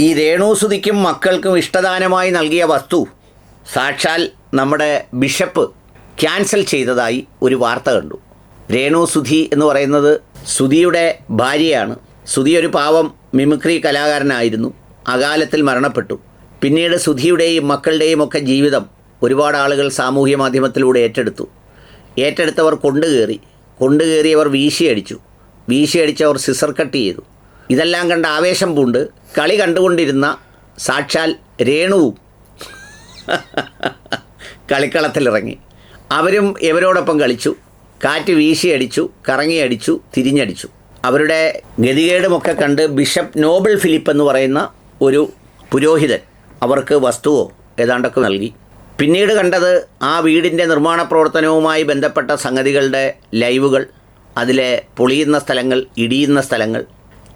ഈ രേണുസുതിക്കും മക്കൾക്കും ഇഷ്ടദാനമായി നൽകിയ വസ്തു സാക്ഷാൽ നമ്മുടെ ബിഷപ്പ് ക്യാൻസൽ ചെയ്തതായി ഒരു വാർത്ത കണ്ടു. രേണു സുധി എന്ന് പറയുന്നത് സുധിയുടെ ഭാര്യയാണ്. സുധി ഒരു പാവം മിമിക്രി കലാകാരനായിരുന്നു. അകാലത്തിൽ മരണപ്പെട്ടു. പിന്നീട് സുധിയുടെയും മക്കളുടെയും ഒക്കെ ജീവിതം ഒരുപാട് ആളുകൾ സാമൂഹ്യ മാധ്യമത്തിലൂടെ ഏറ്റെടുത്തു. ഏറ്റെടുത്തവർ കൊണ്ടുകയറി കൊണ്ടുകയറിയവർ വീശിയടിച്ചു. വീശിയടിച്ചവർ സിസർ കട്ട് ചെയ്തു. ഇതെല്ലാം കണ്ട ആവേശം പൂണ്ട് കളി കണ്ടുകൊണ്ടിരുന്ന സാക്ഷാൽ രേണുവും കളിക്കളത്തിലിറങ്ങി. അവരും ഇവരോടൊപ്പം കളിച്ചു. കാറ്റ് വീശിയടിച്ചു കറങ്ങിയടിച്ചു തിരിഞ്ഞടിച്ചു. അവരുടെ ഗതികേടുമൊക്കെ കണ്ട് ബിഷപ്പ് നോബിൾ ഫിലിപ്പ് എന്ന് പറയുന്ന ഒരു പുരോഹിതൻ അവർക്ക് വസ്തുവോ ഏതാണ്ടൊക്കെ നൽകി. പിന്നീട് കണ്ടത് ആ വീടിന്റെ നിർമ്മാണ പ്രവർത്തനവുമായി ബന്ധപ്പെട്ട സംഗതികളുടെ ലൈവുകൾ അതിലെ പൊളിയുന്ന സ്ഥലങ്ങൾ ഇടിയുന്ന സ്ഥലങ്ങൾ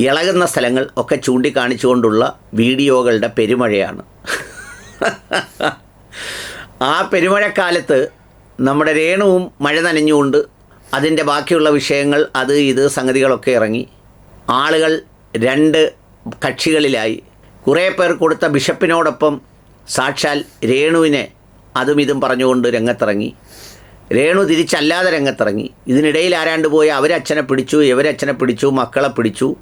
ഇളകുന്ന സ്ഥലങ്ങൾ ഒക്കെ ചൂണ്ടിക്കാണിച്ചുകൊണ്ടുള്ള വീഡിയോകളുടെ പെരുമഴയാണ്. ആ പെരുമഴക്കാലത്ത് നമ്മുടെ രേണുവും മഴ നനഞ്ഞുകൊണ്ട് അതിന്റെ ബാക്കിയുള്ള വിഷയങ്ങൾ അത് ഇത് സംഗതികളൊക്കെ ഇറങ്ങി. ആളുകൾ രണ്ട് കക്ഷികളിലായി. കുറേ പേർ കൊടുത്ത ബിഷപ്പിനോടൊപ്പം സാക്ഷാൽ രേണുവിനെ അതും ഇതും പറഞ്ഞുകൊണ്ട് രംഗത്തിറങ്ങി. രേണു തിരിച്ചല്ലാതെ രംഗത്തിറങ്ങി. ഇതിനിടയിൽ ആരാണ്ട് പോയി അവരച്ഛനെ പിടിച്ചു ഇവരച്ഛനെ പിടിച്ചു മക്കളെ പിടിച്ചു.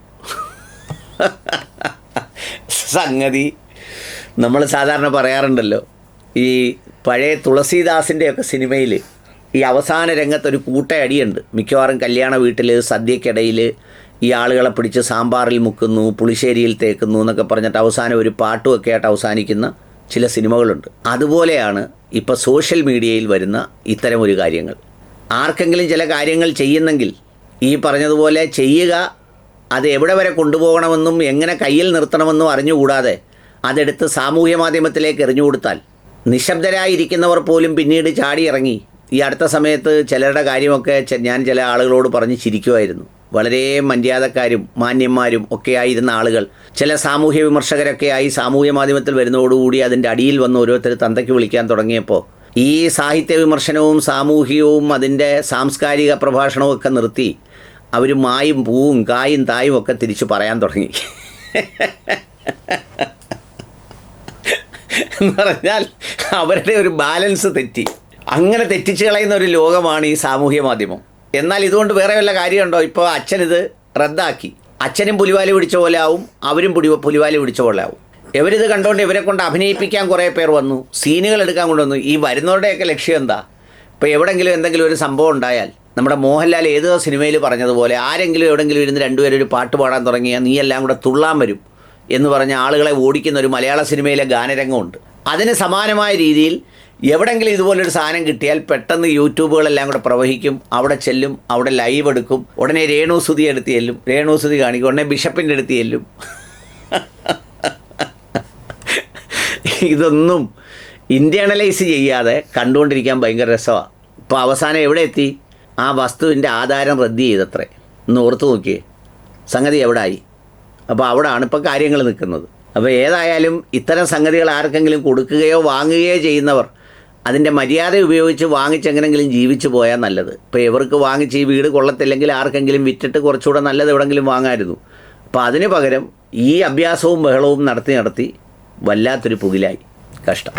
സംഗതി നമ്മൾ സാധാരണ പറയാറുണ്ടല്ലോ. ഈ പഴയ തുളസീദാസിന്റെയൊക്കെ സിനിമയിൽ ഈ അവസാന രംഗത്തൊരു കൂട്ടയടിയുണ്ട്. മിക്കവാറും കല്യാണ വീട്ടിൽ സദ്യക്കിടയിൽ ഈ ആളുകളെ പിടിച്ച് സാമ്പാറിൽ മുക്കുന്നു പുളിശ്ശേരിയിൽ തേക്കുന്നു എന്നൊക്കെ പറഞ്ഞിട്ട് അവസാനം ഒരു പാട്ടുമൊക്കെ ആയിട്ട് അവസാനിക്കുന്ന ചില സിനിമകളുണ്ട്. അതുപോലെയാണ് ഇപ്പോൾ സോഷ്യൽ മീഡിയയിൽ വരുന്ന ഇത്തരം ഒരു കാര്യങ്ങൾ. ആർക്കെങ്കിലും ചില കാര്യങ്ങൾ ചെയ്യുന്നെങ്കിൽ ഈ പറഞ്ഞതുപോലെ ചെയ്യുക അത് എവിടെ വരെ കൊണ്ടുപോകണമെന്നും എങ്ങനെ കയ്യിൽ നിർത്തണമെന്നും അറിഞ്ഞുകൂടാതെ അതെടുത്ത് സാമൂഹ്യ മാധ്യമത്തിലേക്ക് എറിഞ്ഞുകൊടുത്താൽ. നിശബ്ദരായിരിക്കുന്നവർ പോലും പിന്നീട് ചാടിയിറങ്ങി. ഈ അടുത്ത സമയത്ത് ചിലരുടെ കാര്യമൊക്കെ ഞാൻ ചില ആളുകളോട് പറഞ്ഞ് ചിരിക്കുമായിരുന്നു വളരെ മര്യാദക്കാരും മാന്യന്മാരും ഒക്കെ ആയിരുന്ന ആളുകൾ. ചില സാമൂഹ്യ വിമർശകരൊക്കെ ആയി സാമൂഹ്യ മാധ്യമത്തിൽ വരുന്നതോടുകൂടി അതിന്റെ അടിയിൽ വന്ന് ഓരോരുത്തർ തന്തയ്ക്ക് വിളിക്കാൻ തുടങ്ങിയപ്പോൾ ഈ സാഹിത്യ വിമർശനവും സാമൂഹികവും അതിന്റെ സാംസ്കാരിക പ്രഭാഷണവും ഒക്കെ നിർത്തി അവർ മായും പൂവും കായും തായും ഒക്കെ തിരിച്ചു പറയാൻ തുടങ്ങി. എന്ന് പറഞ്ഞാൽ അവരുടെ ഒരു ബാലൻസ് തെറ്റി. അങ്ങനെ തെറ്റിച്ച് കളയുന്ന ഒരു ലോകമാണ് ഈ സാമൂഹ്യ മാധ്യമം. എന്നാൽ ഇതുകൊണ്ട് വേറെ വല്ല കാര്യമുണ്ടോ? ഇപ്പോൾ അച്ഛനിത് റദ്ദാക്കി. അച്ഛനും പുലിവാലി പിടിച്ച പോലെ ആവും അവരും പുലി പുലിവാലി പിടിച്ച പോലെ ആവും. ഇവരിത് കണ്ടുകൊണ്ട് ഇവരെ കൊണ്ട് അഭിനയിപ്പിക്കാൻ കുറേ പേർ വന്നു സീനുകൾ എടുക്കാൻ കൊണ്ടുവന്നു ഈ വരുന്നവരുടെയൊക്കെ ലക്ഷ്യം എന്താ? ഇപ്പോൾ എവിടെങ്കിലും എന്തെങ്കിലും ഒരു സംഭവം ഉണ്ടായാൽ നമ്മുടെ മോഹൻലാൽ ഏതോ സിനിമയിൽ പറഞ്ഞതുപോലെ ആരെങ്കിലും എവിടെങ്കിലും ഇരുന്ന് രണ്ടുപേരും ഒരു പാട്ട് പാടാൻ തുടങ്ങിയാൽ നീ എല്ലാം കൂടെ തുള്ളാൻ വരും എന്ന് പറഞ്ഞ ആളുകളെ ഓടിക്കുന്ന ഒരു മലയാള സിനിമയിലെ ഗാനരംഗമുണ്ട്. അതിന് സമാനമായ രീതിയിൽ എവിടെങ്കിലും ഇതുപോലൊരു സാധനം കിട്ടിയാൽ പെട്ടെന്ന് യൂട്യൂബുകളെല്ലാം കൂടെ പ്രവഹിക്കും അവിടെ ചെല്ലും അവിടെ ലൈവ് എടുക്കും. ഉടനെ രേണു സുതി എടുത്ത് ചെല്ലും രേണു സുതി കാണിക്കും ഉടനെ ബിഷപ്പിന്റെ അടുത്ത് ചെല്ലും. ഇതൊന്നും ഇന്റേണലൈസ് ചെയ്യാതെ കണ്ടുകൊണ്ടിരിക്കാൻ ഭയങ്കര രസമാണ് ഇപ്പോൾ അവസാനം എവിടെ എത്തി? ആ വസ്തുവിന്റെ ആധാരം റദ്ദ് ചെയ്തത്രേ. ഒന്ന് ഓർത്ത് നോക്കിയേ. സംഗതി എവിടായി? അപ്പോൾ അവിടാണ് ഇപ്പോൾ കാര്യങ്ങൾ നിൽക്കുന്നത്. അപ്പോൾ ഏതായാലും ഇത്തരം സംഗതികൾ ആർക്കെങ്കിലും കൊടുക്കുകയോ വാങ്ങുകയോ ചെയ്യുന്നവർ അതിന്റെ മര്യാദ ഉപയോഗിച്ച് വാങ്ങിച്ചെങ്ങനെങ്കിലും ജീവിച്ചു പോയാൽ നല്ലത്. ഇപ്പോൾ ഇവർക്ക് വാങ്ങിച്ച് ഈ വീട് കൊള്ളത്തില്ലെങ്കിൽ ആർക്കെങ്കിലും വിറ്റിട്ട് കുറച്ചുകൂടെ നല്ലത് എവിടെങ്കിലും വാങ്ങായിരുന്നു അപ്പോൾ അതിന് പകരം ഈ അഭ്യാസവും ബഹളവും നടത്തി നടത്തി വല്ലാത്തൊരു പുകിലായി. കഷ്ടം.